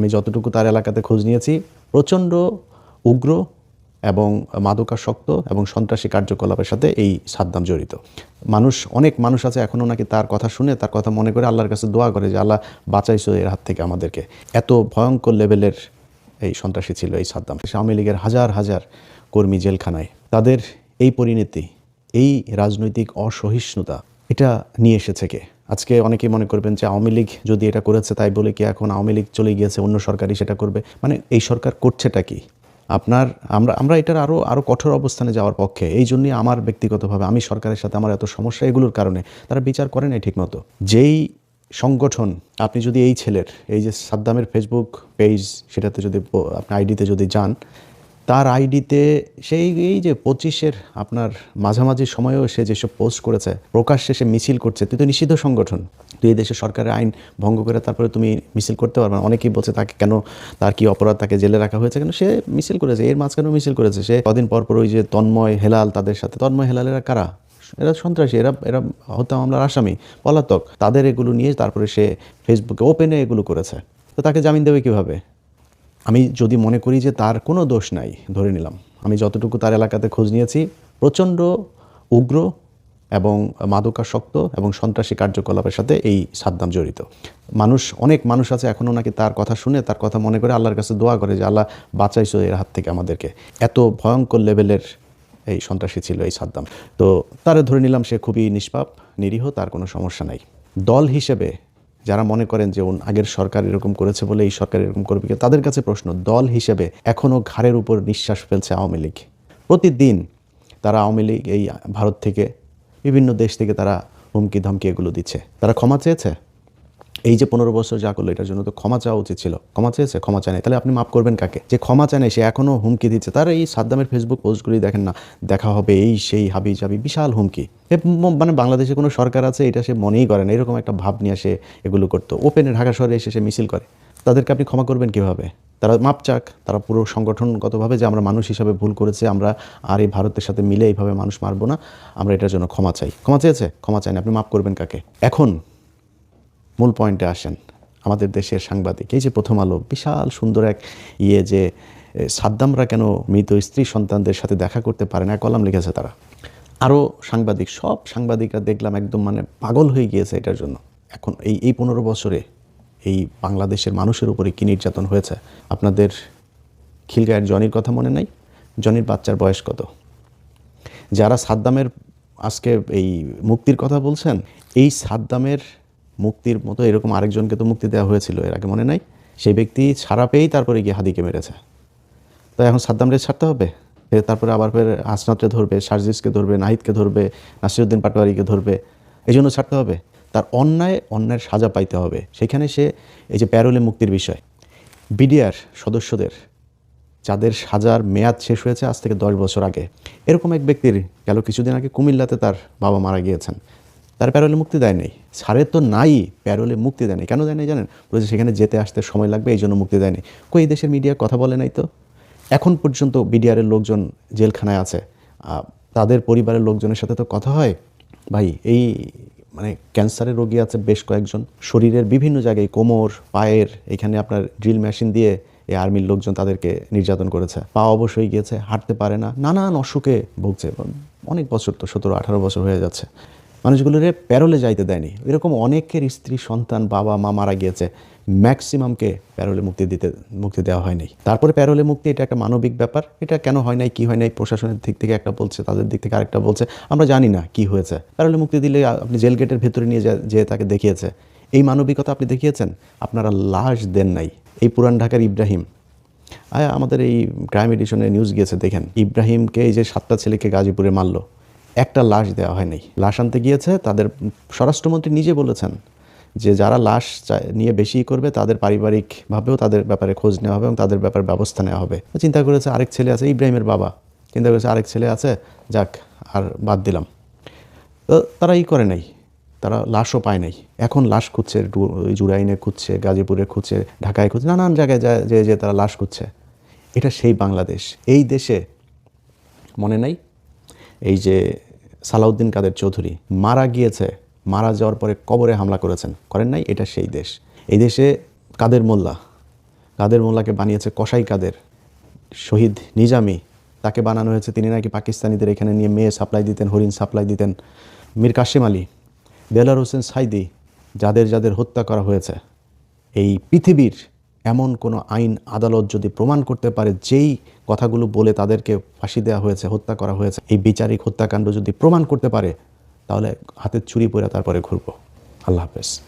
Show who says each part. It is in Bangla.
Speaker 1: আমি যতটুকু তার এলাকাতে খোঁজ নিয়েছি, প্রচণ্ড উগ্র এবং মাদকাসক্ত এবং সন্ত্রাসী কার্যকলাপের সাথে এই সাদ্দাম জড়িত। মানুষ, অনেক মানুষ আছে এখনও নাকি তার কথা শুনে, তার কথা মনে করে আল্লাহর কাছে দোয়া করে যে, আল্লাহ, বাঁচাইছো এর হাত থেকে আমাদেরকে। এত ভয়ঙ্কর লেভেলের এই সন্ত্রাসী ছিল এই সাদ্দাম। আওয়ামী লীগের হাজার হাজার কর্মী জেলখানায়। তাদের এই পরিণতি, এই রাজনৈতিক অসহিষ্ণুতা, এটা নিয়ে এসেছে কে? আজকে অনেকেই মনে করবেন যে আওয়ামী লীগ যদি এটা করেছে তাই বলে কি এখন আওয়ামী লীগ চলে গিয়েছে, অন্য সরকারই সেটা করবে? মানে এই সরকার করছেটা কি? আপনার, আমরা আমরা এটার আরও আরও কঠোর অবস্থানে যাওয়ার পক্ষে। এই জন্যই আমার ব্যক্তিগতভাবে, আমি সরকারের সাথে আমার এত সমস্যা এগুলোর কারণে তারা বিচার করে নাই ঠিকমতো। যেই সংগঠন, আপনি যদি এই ছেলের, এই যে সাদ্দামের ফেসবুক পেজ সেটাতে যদি আপনি আইডিতে যদি যান তার আইডিতে সেই এই যে পঁচিশের আপনার মাঝামাঝি সময়েও সে যেসব পোস্ট করেছে, প্রকাশ্যে সে মিছিল করছে, তুই তো নিষিদ্ধ সংগঠন। তুই এই দেশের সরকারের আইন ভঙ্গ করে তারপরে তুমি মিছিল করতে পারবে না। অনেকেই বলছে তাকে কেন, তার কি অপরাধ, তাকে জেলে রাখা হয়েছে কেন? সে মিছিল করেছে, এর মাঝখানেও মিছিল করেছে। সে কদিন পর পর ওই যে তন্ময় হেলাল তাদের সাথে, তন্ময় হেলালেরা কারা? এরা সন্ত্রাসী, এরা এরা হত্যা মামলার আসামি, পলাতক। তাদের এগুলো নিয়ে তারপরে সে ফেসবুকে ওপেনে এগুলো করেছে। তো তাকে জামিন দেবে কীভাবে? আমি যদি মনে করি যে তার কোনো দোষ নাই, ধরে নিলাম, আমি যতটুকু তার এলাকাতে খোঁজ নিয়েছি, প্রচণ্ড উগ্র এবং মাদকাসক্ত এবং সন্ত্রাসী কার্যকলাপের সাথে এই সাদ্দাম জড়িত। মানুষ, অনেক মানুষ আছে এখনও নাকি তার কথা শুনে, তার কথা মনে করে আল্লাহর কাছে দোয়া করে যে, আল্লাহ, বাঁচাইছো এর হাত থেকে আমাদেরকে। এত ভয়ঙ্কর লেভেলের এই সন্ত্রাসী ছিল এই সাদ্দাম। তো তারে ধরে নিলাম সে খুবই নিষ্পাপ, নিরীহ, তার কোনো সমস্যা নাই। দল হিসেবে যারা মনে করেন যে আগের সরকার এরকম করেছে বলে এই সরকার এরকম করবে? তাদের কাছে প্রশ্ন, দল হিসেবে এখনও ঘাড়ের উপর নিঃশ্বাস ফেলছে আওয়ামী লীগ প্রতিদিন তারা আওয়ামী লীগ এই ভারত থেকে, বিভিন্ন দেশ থেকে তারা হুমকি ধমকি এগুলো দিচ্ছে তারা ক্ষমা চেয়েছে এই যে পনেরো বছর যা করল, এটার জন্য তো ক্ষমা চাওয়া উচিত ছিল। ক্ষমা চেয়েছে, ক্ষমা চায় তাহলে আপনি মাফ করবেন কাকে? যে ক্ষমা চায় সে এখনও হুমকি দিচ্ছে। তার এই সাদ্দামের ফেসবুক পোস্টগুলি দেখেন না, দেখা হবে এই, সেই, হাবি জাবি, বিশাল হুমকি। মানে বাংলাদেশে কোনো সরকার আছে, এটা সে মনেই করে না। এরকম একটা ভাব নিয়ে সে এগুলো করতো। ওপেনে ঢাকা শহরে এসে সে মিছিল করে। তাদেরকে আপনি ক্ষমা করবেন কীভাবে? তারা মাপ চাক, তারা পুরো সংগঠনগতভাবে যে আমরা মানুষ হিসাবে ভুল করেছে, আমরা আর এই ভারতের সাথে মিলে এইভাবে মানুষ মারবো না, আমরা এটার জন্য ক্ষমা চাই। ক্ষমা চেয়েছে? ক্ষমা চাই না আপনি মাপ করবেন কাকে? এখন মূল পয়েন্টে আসেন। আমাদের দেশের সাংবাদিক, এই যে প্রথম আলো, বিশাল সুন্দর এক ইয়ে যে সাদ্দামরা কেন মৃত স্ত্রী সন্তানদের সাথে দেখা করতে পারে না কলাম লিখেছে তারা। আরও সাংবাদিক, সব সাংবাদিকরা দেখলাম একদম মানে পাগল হয়ে গিয়েছে এটার জন্য। এখন এই এই পনেরো বছরে এই বাংলাদেশের মানুষের উপরে কী নির্যাতন হয়েছে? আপনাদের খিলগায়ের জনির কথা মনে নাই? জনির বাচ্চার বয়স কত? যারা সাদ্দামের আজকে এই মুক্তির কথা বলছেন, এই সাদ্দামের মুক্তির মতো এরকম আরেকজনকে তো মুক্তি দেওয়া হয়েছিল, এর আগে মনে নাই? সেই ব্যক্তি ছাড়া পেয়েই তারপরে গিয়ে হাদিকে মেরেছে। তো এখন সাদ্দামরে ছাড়তে হবে? তারপরে আবার ফের হাসনাতরে ধরবে, সার্জিসকে ধরবে, নাহিদকে ধরবে নাসিরুদ্দিন পাটোয়ারিকে ধরবে, এই জন্য ছাড়তে হবে। তার অন্যায়, অন্যায়ের সাজা পাইতে হবে। সেখানে সে এই যে প্যারোলে মুক্তির বিষয়, বিডিআর সদস্যদের, যাদের সাজার মেয়াদ শেষ হয়েছে আজ থেকে দশ বছর আগে, এরকম এক ব্যক্তির গেল কিছুদিন আগে কুমিল্লাতে তার বাবা মারা গিয়েছেন। তার প্যারোলে মুক্তি দেয় নাই। সারের তো নাই, প্যারোলে মুক্তি দেয়নি কেন দেয় নাই জানেন? বলেছে সেখানে যেতে আসতে সময় লাগবে, এই জন্য মুক্তি দেয়নি কই এই দেশের মিডিয়া কথা বলে নাই তো? এখন পর্যন্ত বিডিআরের লোকজন জেলখানায় আছে। তাদের পরিবারের লোকজনের সাথে তো কথা হয়। ভাই, এই মানে ক্যান্সারের রোগী আছে বেশ কয়েকজন। শরীরের বিভিন্ন জায়গায় কোমর, পায়ের, এখানে আপনার ড্রিল মেশিন দিয়ে এই আর্মির লোকজন তাদেরকে নির্যাতন করেছে। পা অবশ্যই গিয়েছে, হাঁটতে পারে না। নানান অসুখে ভুগছে। অনেক বছর তো, সতেরো আঠারো বছর হয়ে যাচ্ছে। মানুষগুলোরে প্যারোলে যাইতে দেয়নি। এরকম অনেকের স্ত্রী, সন্তান, বাবা, মা মারা গিয়েছে, ম্যাক্সিমামকে প্যারোলে মুক্তি দিতে, মুক্তি দেওয়া হয়নি তারপরে প্যারোলে মুক্তি, এটা একটা মানবিক ব্যাপার। এটা কেন হয় নাই, কি হয় নাই, প্রশাসনের দিক থেকে একটা বলছে, তাদের দিক থেকে আরেকটা বলছে, আমরা জানি না কি হয়েছে। প্যারোলে মুক্তি দিলে আপনি জেল গেটের ভেতরে নিয়ে যা- যে তাকে দেখিয়েছে। এই মানবিকতা আপনি দেখিয়েছেন? আপনারা লাশ দেন নাই। এই পুরান ঢাকার ইব্রাহিম। আমাদের এই ক্রাইম এডিশনে নিউজ গিয়েছে, দেখেন। ইব্রাহিমকে এই যে সাতটা ছেলেকে গাজীপুরে মারলো একটা লাশ দেওয়া হয়নি লাশ আনতে গিয়েছে, তাদের স্বরাষ্ট্রমন্ত্রী নিজে বলেছেন যে যারা লাশ নিয়ে বেশি করবে, তাদের পারিবারিকভাবেও তাদের ব্যাপারে খোঁজ নেওয়া হবে এবং তাদের ব্যাপারে ব্যবস্থা নেওয়া হবে। চিন্তা করেছে, আরেক ছেলে আছে, ইব্রাহিমের বাবা। চিন্তা করেছে, আরেক ছেলে আছে, যাক, আর বাদ দিলাম। তো তারা ই করে নাই, তারা লাশও পায় নাই। এখন লাশ খুঁজছে জুরাইনে খুঁজছে, গাজীপুরে খুঁজছে, ঢাকায় খুঁজছে, নানান জায়গায় যায় যে যে তারা লাশ খুঁজছে। এটা সেই বাংলাদেশ। এই দেশে মনে নাই? এই যে সালাউদ্দিন কাদের চৌধুরী মারা গিয়েছে, মারা যাওয়ার পরে কবরে হামলা করেছেন। করেন নাই, এটা সেই দেশ। এই দেশে কাদের মোল্লা? কাদের মোল্লাকে বানিয়েছে কসাই কাদের? শহীদ নিজামি, তাকে বানানো হয়েছে তিনি নাকি পাকিস্তানিদের এখানে নিয়ে মেয়ে সাপ্লাই দিতেন, হরিণ সাপ্লাই দিতেন। মীর কাশেম আলী দেলার হোসেন সাইদি, যাদের যাদের হত্যা করা হয়েছে। এই পৃথিবীর এমন কোনো আইন আদালত যদি প্রমাণ করতে পারে যেই কথাগুলো বলে তাদেরকে ফাঁসি দেওয়া হয়েছে, হত্যা করা হয়েছে, এই বিচারিক হত্যাকাণ্ড যদি প্রমাণ করতে পারে, তাহলে হাতের চুরি পরে তারপরে ঘুরবো। আল্লাহ হাফেজ।